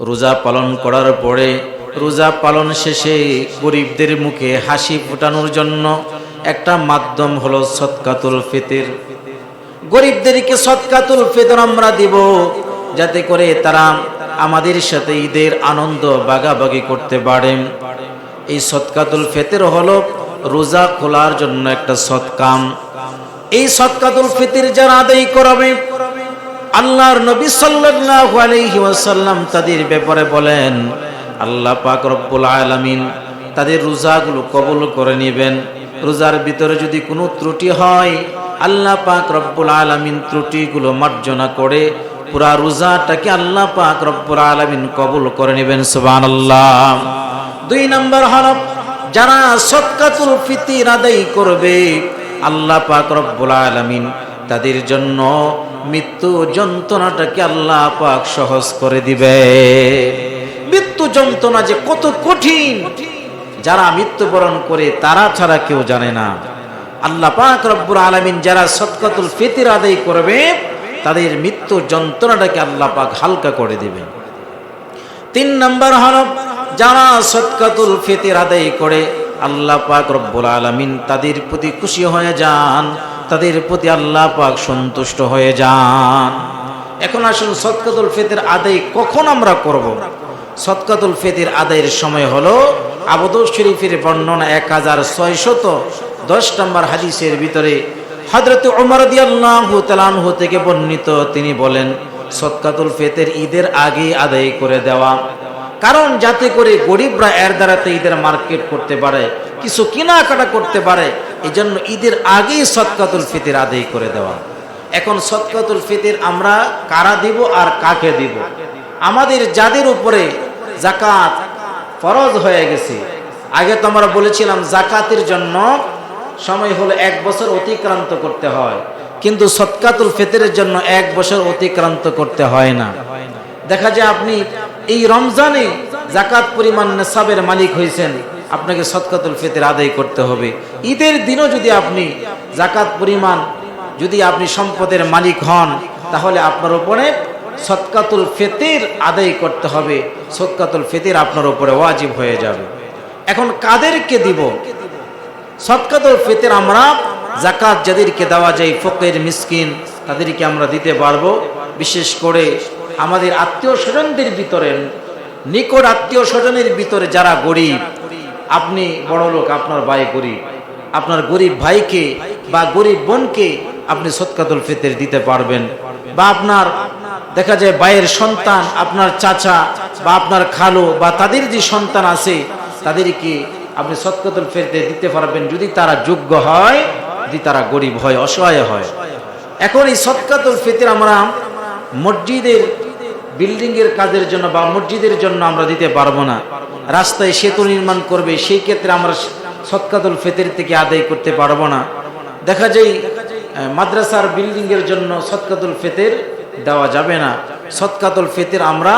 রোজা পালন করার পরে রোজা পালন শেষে গরিবদের মুখে হাসি ফোটানোর জন্য একটা মাধ্যম হলো সৎকাতুল ফিতির। গরিবদেরকে সৎকাতুল ফিতর আমরা দিব যাতে করে তারা আমাদের সাথে ঈদের আনন্দ বাগাবাগি করতে পারে। এই সৎকাতুল ফিতর হলো রোজা খোলার জন্য একটা সৎকাম। এই সৎকাতুল ফিতির যারা আদায় করবে আল্লাহর নবী সাল্লাল্লাহু আলাইহি ওয়াসাল্লাম তাদের ব্যাপারে বলেন, আল্লাহ পাক রব্বুল আলামিন তাদের রোজাগুলো কবুল করে নেবেন। রোজার ভিতরে যদি কোনো ত্রুটি হয়, আল্লাহ পাক রব্বুল আলামিন ত্রুটিগুলো মার্জনা করে পুরা রোজাটাকে আল্লাহ পাক রব্বুল আলামিন কবুল করে নেবেন, সুবহানাল্লাহ। দুই নম্বর হলো যারা সৎকাতুল ফিতির আদায় করবে, আল্লাহ পাক রব্বুল আলামিন তাদের জন্য মৃত্যু যন্ত্রণাটাকে আল্লাহ পাক সহজ করে দিবে। মৃত্যু যন্ত্রণা যে কত কঠিন। যারা মৃত্যুবরণ করে তারা ছাড়া কেউ জানে না। আল্লাহ পাক রব্বুল আলামিন যারা সৎকাতুল ফিতির আদায় করবে, তাদের মৃত্যু যন্ত্রণাটাকে আল্লাহ পাক হালকা করে দিবেন তিন নম্বর হল, যারা সৎকাতুল ফিতির আদায় করে, আল্লাহ পাক রব্বুল আলামিন তাদের প্রতি খুশি হয়ে যান। তাদের প্রতি আল্লাহ পাক সন্তুষ্ট হয়ে যান। এখন আসুন সৎকাতুল ফিতির আদায় কখন আমরা করব? সৎকাতুল ফিতির আদায়ের সময় হলো আবুদুল শরীফের বর্ণনা এক হাজার ছয়শত দশ নম্বর হাদিসের ভিতরে হজরত উমর দিয়াল্লাহু থেকে বর্ণিত। তিনি বলেন সৎকাতুল ফেতের ঈদের আগে আদায় করে দেওয়া। কারণ যাতে করে গরিবরা এর দ্বারাতে ঈদের মার্কেট করতে পারে, কিছু কেনাকাটা করতে পারে এই জন্য ঈদের আগেই সৎকাতুল ফিতির আদায় করে দেওয়া। এখন সৎকাতুল ফিতির আমরা কারা দিব আর কাকে দিব? আমাদের যাদের উপরে জাকাত ফরজ হয়ে গেছে। আগে তো আমরা বলেছিলাম জাকাতের জন্য সময় হলো এক বছর অতিক্রান্ত করতে হয়। কিন্তু সৎকাতুল ফিতরের জন্য এক বছর অতিক্রান্ত করতে হয় না। দেখা যায় আপনি এই রমজানে জাকাত পরিমাণ নেশাবের মালিক হয়েছেন। আপনাকে সৎকাতুল ফিতর আদায় করতে হবে। ঈদের দিনও যদি আপনি জাকাত পরিমাণ, যদি আপনি সম্পদের মালিক হন, তাহলে আপনার উপরে সৎকাতুল ফিতির আদায় করতে হবে। সৎকাতুল ফিতির আপনার উপরে ওয়াজিব হয়ে যাবে। এখন কাদেরকে দিব? সৎকাতুল ফিতির আমরা জাকাত যাদেরকে দেওয়া যায়, ফকের, মিসকিন, তাদেরকে আমরা দিতে পারব। বিশেষ করে আমাদের আত্মীয় স্বজনদের ভিতরে, নিকট আত্মীয় স্বজনের ভিতরে যারা গরিব আপনি বড় লোক, আপনার ভাই গরিব। আপনার গরিব ভাইকে বা গরিব বোনকে আপনি সৎকাতুল ফিতর দিতে পারবেন। বা আপনার, দেখা যায় ভাইয়ের সন্তান, আপনার চাচা বা আপনার খালো বা তাদের যে সন্তান আছে, তাদেরকে আপনি সৎকাতুল ফিতর দিতে পারবেন। যদি তারা যোগ্য হয়, যদি তারা গরিব হয়, অসহায় হয়। এখন এই সৎকাতুল ফিতর আমরা মসজিদের বিল্ডিং এর কাজের জন্য বা মসজিদের জন্য আমরা দিতে পারব না। রাস্তায় সেতু নির্মাণ করবে, সেই ক্ষেত্রে আমরা সৎকাতুল ফেতের থেকে আদায় করতে পারব না। দেখা যায়, মাদ্রাসার বিল্ডিং এর জন্য সৎকাতুল ফেতের দেওয়া যাবে না। সৎকাতুল ফেতের আমরা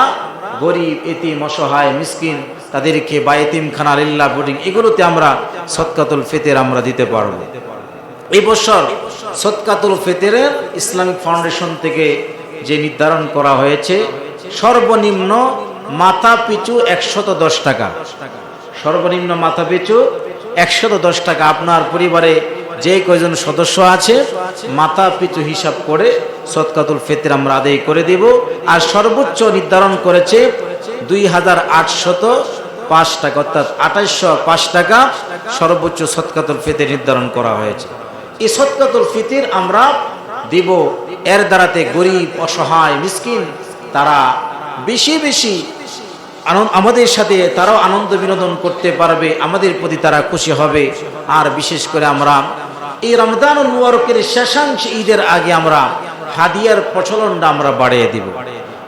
গরিব, এতিম, অসহায়, মিসকিন তাদেরকে বা এতিমখানা, লিল্লা, বোর্ডিং এগুলোতে আমরা সৎকাতুল ফেতের আমরা দিতে পারব। এই বছর সৎকাতুল ফিতরের ইসলামিক ফাউন্ডেশন থেকে যে নির্ধারণ করা হয়েছে সর্বনিম্ন মাথা পিছু একশত দশ টাকা। সর্বনিম্ন মাথা পিছু একশত দশ টাকা। আপনার পরিবারে যে কয়জন সদস্য আছে, মাথা পিছু হিসাব করে সৎকাতুল ফিতর আমরা আদায় করে দেব। আর সর্বোচ্চ নির্ধারণ করেছে দুই হাজার আটশত পাঁচ টাকা, অর্থাৎ আঠাইশশো পাঁচ টাকা সর্বোচ্চ সৎকাতুল ফিতর নির্ধারণ করা হয়েছে। এই সৎকাতুল ফিতির আমরা দিব এর দ্বারাতে গরিব, অসহায়, মিসকিন তারা বেশি বেশি আমাদের সাথে তারাও আনন্দ বিনোদন করতে পারবে, আমাদের প্রতি তারা খুশি হবে। আর বিশেষ করে আমরা এই রমদান মুবারকের শেষাংশ ঈদের আগে আমরা হাদিয়ার প্রচলনটা আমরা বাড়িয়ে দিব।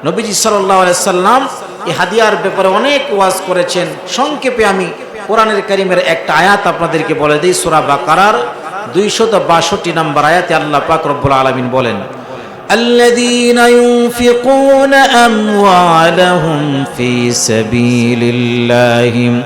নবীজি সাল্লাম এই হাদিয়ার ব্যাপারে অনেক ওয়াজ করেছেন। সংক্ষেপে আমি কোরআনের কারিমের একটা আয়াত আপনাদেরকে বলে দিই, সুরা বাকারার দুইশত বাষট্টি নম্বর আয়াতে আল্লাহ পাক রব্বুল আলমিন বলেন الذين ينفقون أموالهم في سبيل الله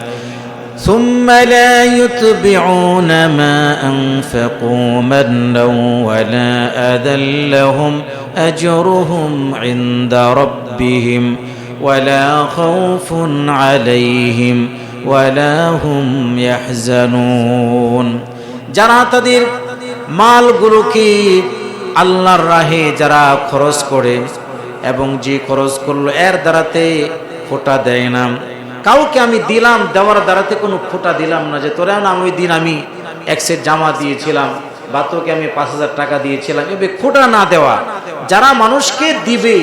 ثم لا يتبعون ما أنفقوا منا ولا أذى لهم أجرهم عند ربهم ولا خوف عليهم ولا هم يحزنون যারা তাদের মালগুলোকে আল্লাহর রাহে যারা খরচ করে এবং যে খরচ করল, এর দ্বারাতে ফোটা দেয় না। কাউকে আমি দিলাম, দেওয়ার দ্বারাতে কোনো ফোটা দিলাম না যে, তোরা না ওই দিন আমি এক সেট জামা দিয়েছিলাম বা তোকে আমি পাঁচ হাজার টাকা দিয়েছিলাম। এবে খোটা না দেওয়া। যারা মানুষকে দিবে,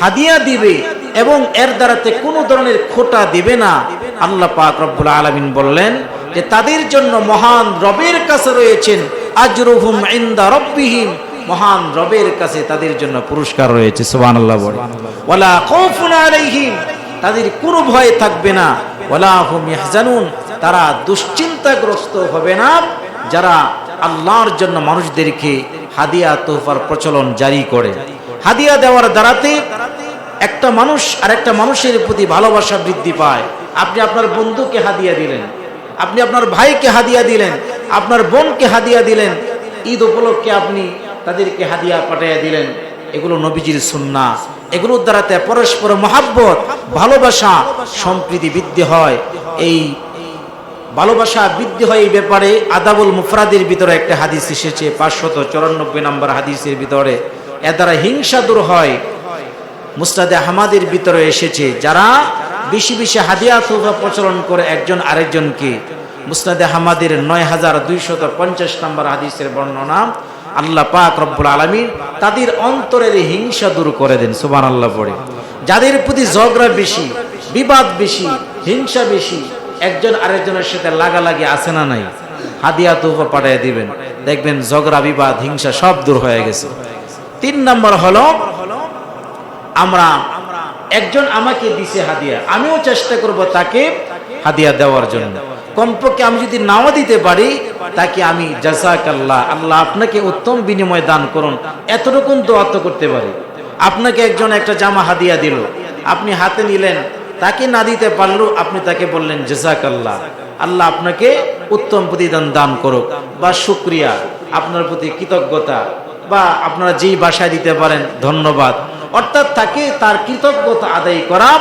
হাদিয়া দিবে এবং এর দ্বারাতে কোনো ধরনের খোটা দিবে না, আল্লাহ পাক রব্বুল আলামিন বললেন যে, তাদের জন্য মহান রবের কাছে রয়েছেন, আজরুহুম ইনদা রব্বিহিম। মহান রবের কাছে তাদের জন্য পুরস্কার রয়েছে খাউফুন আলাইহিম, তাদের কোনো ভয় থাকবে না। ইয়াহজানুন, তারা দুশ্চিন্তাগ্রস্ত হবে না। যারা আল্লাহর জন্য মানুষদেরকে হাদিয়া, তোহফার প্রচলন জারি করে। হাদিয়া দেওয়ার দ্বারাতে একটা মানুষ আর একটা মানুষের প্রতি ভালোবাসা বৃদ্ধি পায়। আপনি আপনার বন্ধুকে হাদিয়া দিলেন, আপনি আপনার ভাইকে হাদিয়া দিলেন, আপনার বোনকে হাদিয়া দিলেন। ঈদ উপলক্ষে আপনি তাদেরকে হাদিয়া পাঠাইয়া দিলেন। এগুলো নবীজির সুন্না এগুলোর দ্বারাতে পরস্পর মহাব্বত, ভালোবাসা সম্প্রীতি বৃদ্ধি হয়। এই ভালোবাসা বৃদ্ধি হয় এই ব্যাপারে আদাবুল মুফরাদের ভিতরে একটা হাদিস এসেছে, পাঁচশত চুরানব্বই নম্বর হাদিসের ভিতরে। এ দ্বারা হিংসা দূর হয়। মুস্তাদে আহমাদের ভিতরে এসেছে, যারা বেশি বেশি হাদিয়া তোফা প্রচলন করে একজন আরেকজনকে। মুস্তাদে আহমাদের নয় হাজার দুইশত পঞ্চাশ নম্বর হাদিসের বর্ণনা। আল্লাহ পাক রব্বুল আলমীর তাদের অন্তরের হিংসা দূর করে দেন সুবান আল্লাহ পড়ে। যাদের প্রতি ঝগড়া বেশি, বিবাদ বেশি, হিংসা বেশি, একজন আরেকজনের সাথে লাগালাগি আছে না নাই? হাদিয়া তোফা পাঠিয়ে দিবেন। দেখবেন ঝগড়া, বিবাদ, হিংসা সব দূর হয়ে গেছে। তিন নম্বর হলো, আমরা একজন আমাকে দিছে হাদিয়া, আমিও চেষ্টা করব তাকে হাদিয়া দেওয়ার জন্য। কমপক্ষে আমি যদি নাও দিতে পারি, তাকে আমি জাসাক আল্লাহ আপনাকে উত্তম বিনিময় দান করুন। এতটুকুন দোয়া তো করতে পারি। আপনাকে একজন একটা জামা হাদিয়া দিল। আপনি হাতে নিলেন, তাকে না দিতে পারলেও আপনি তাকে বললেন জাসাক আল্লাহ আল্লাহ আপনাকে উত্তম প্রতিদান দান করুক। বা, শুক্রিয়া, আপনার প্রতি কৃতজ্ঞতা। বা, আপনারা যেই বাসায় দিতে পারেন, ধন্যবাদ। অর্থাৎ তাকে তার কৃতজ্ঞতা আদায় করা,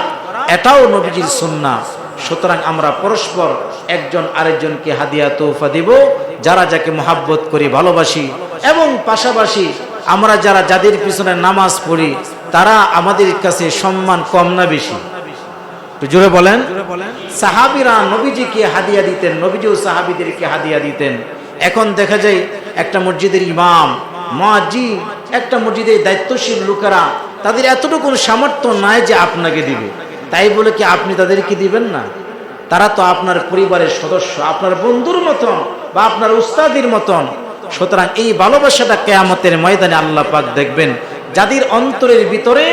এটাও নবীজির সুন্না সুতরাং আমরা পরস্পর একজন আরেকজনকে হাদিয়া তৌফা দেব, যারা যাকে মহাব্বত করি, ভালোবাসি। এবং পাশাপাশি আমরা যারা যাদের পিছনে নামাজ পড়ি, তারা আমাদের কাছে সম্মান কম না বেশি। জোরে বলেন। সাহাবিরা নবীজিকে হাদিয়া দিতেন, নবীজিও সাহাবিদেরকে হাদিয়া দিতেন। এখন দেখা যায় একটা মসজিদের ইমাম, মাজি, একটা মসজিদের দায়িত্বশীল লোকেরা, তাদের এতটুকু সামর্থ্য নাই যে আপনাকে দিবে। তাই বলে কি আপনি তাদেরকে দিবেন না? তারা তো আপনার পরিবারের সদস্য, আপনার বন্ধুর মতন বা আপনার উস্তাদির মতন। সুতরাং এই ভালোবাসাটা কেয়ামতের ময়দানে আল্লাহ পাক দেখবেন। যাদের অন্তরের ভিতরে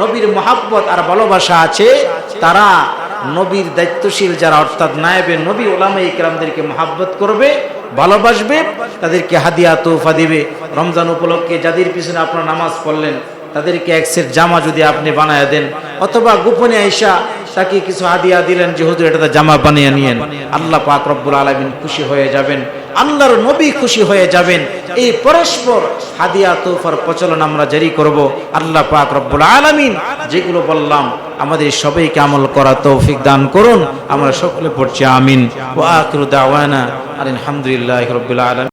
নবীর মহাব্বত আর ভালোবাসা আছে, তারা নবীর দায়িত্বশীল যারা, অর্থাৎ নায়েবে নবী ওলামা ইকরামদেরকে মহাব্বত করবে, ভালোবাসবে, তাদেরকে হাদিয়া তোফা দিবে। রমজান উপলক্ষে যাদের পিছনে আপনার নামাজ পড়লেন তাদেরকে এক সেট জামা যদি আপনি বানায় দেন, অথবা গোপনে আইসা তাকে কিছু হাদিয়া দিলেন যে, হুজুর, এটা জামা বানিয়ে নিয়েন। আল্লাহ পাক রব্বুল আলমিন খুশি হয়ে যাবেন, আল্লাহর নবী খুশি হয়ে যাবেন। এই পরস্পর হাদিয়া, তোফার প্রচলন আমরা জারি করব। আল্লাহ পাক রব্বুল আলমিন যেগুলো বললাম, আমাদের সবাইকে আমল করা তৌফিক দান করুন। আমরা সকলে পড়ছি আমিন। ও আকিরু দাওয়ানা আলহামদুলিল্লাহ রব্বুল আলমিন।